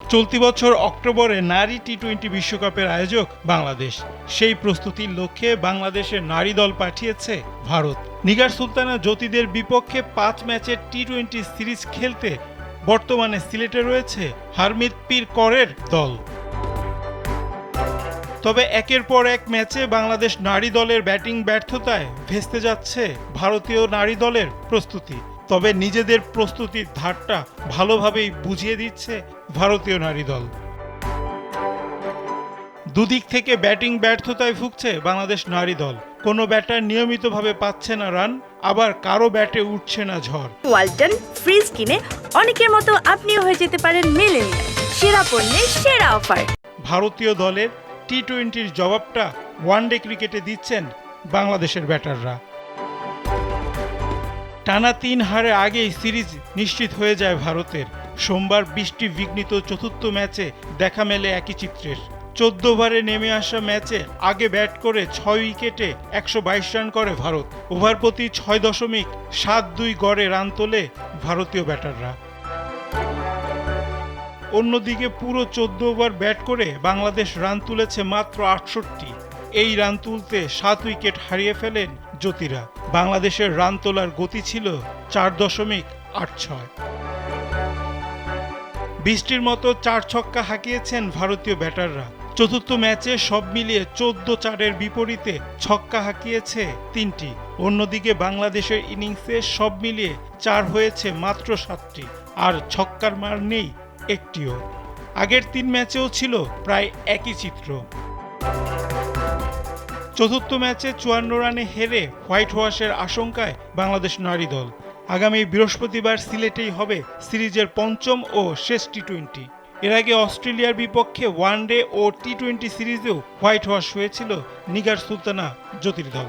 চলতি বছর অক্টোবরে নারী টি টোয়েন্টি বিশ্বকাপের আয়োজক বাংলাদেশ। সেই প্রস্তুতির লক্ষ্যে বাংলাদেশের নারী দল পাঠিয়েছে ভারত। নিগার সুলতানা জ্যোতিদের বিপক্ষে পাঁচ ম্যাচের টি টোয়েন্টি সিরিজ খেলতে বর্তমানে সিলেটে রয়েছে হারমিত পীর করের দল। তবে একের পর এক ম্যাচে বাংলাদেশ নারী দলের ব্যাটিং ব্যর্থতায় ভেস্তে যাচ্ছে ভারতীয় নারী দলের প্রস্তুতি। তবে নিজেদের প্রস্তুতির ধারটা ভালোভাবেই বুঝিয়ে দিচ্ছে ভারতীয় নারী দল। দুদিক থেকে ব্যাটিং ব্যর্থতায় ভুগছে বাংলাদেশ নারী দল। কোনো ব্যাটার নিয়মিতভাবে পাচ্ছে না রান আবার কারও ব্যাটে উঠছে না ঝড়। ওয়ালটন ফ্রিজ কিনে অনেকের মতো আপনিও হয়ে যেতে পারেন মেলেনিয়া সেরা পণ্যের সেরা অফার। ভারতীয় দলের টি টোয়েন্টির জবাবটা ওয়ানডে ক্রিকেটে দিচ্ছেন বাংলাদেশের ব্যাটাররা। টানা তিন হারে আগেই সিরিজ নিশ্চিত হয়ে যায় ভারতের। সোমবার বৃষ্টি বিঘ্নিত চতুর্থ ম্যাচে দেখা মেলে একই চিত্রের। চোদ্দ ওভারে নেমে আসা ম্যাচে আগে ব্যাট করে ছয় উইকেটে একশো বাইশ রান করে ভারত। ওভার প্রতি ছয় দশমিক সাত দুই গড়ে রান তোলে ভারতীয় ব্যাটাররা। অন্যদিকে পুরো চোদ্দ ওভার ব্যাট করে বাংলাদেশ রান তুলেছে মাত্র আটষট্টি। এই রান তুলতে সাত উইকেট হারিয়ে ফেলেন জ্যোতিরা। বাংলাদেশের রান তোলার গতি ছিল চার দশমিক আট ছয়। বৃষ্টির মতো চার ছক্কা হাঁকিয়েছেন ভারতীয় ব্যাটাররা। চতুর্থ ম্যাচে সব মিলিয়ে চোদ্দ চারের বিপরীতে ছক্কা হাঁকিয়েছে তিনটি। অন্যদিকে বাংলাদেশের ইনিংসে সব মিলিয়ে চার হয়েছে মাত্র সাতটি। আর ছক্কার মার নেই একটিও। আগের তিন ম্যাচেও ছিল প্রায় একই চিত্র। চতুর্থ ম্যাচে চুয়ান্ন রানে হেরে হোয়াইট ওয়াশের আশঙ্কায় বাংলাদেশ নারী দল। আগামী বৃহস্পতিবার সিলেটেই হবে সিরিজের পঞ্চম ও শেষ টি টোয়েন্টি এর আগে অস্ট্রেলিয়ার বিপক্ষে ওয়ান ডে ও টি টোয়েন্টি সিরিজেও হোয়াইট ওয়াশ হয়েছিল নিগার সুলতানা জ্যোতির দল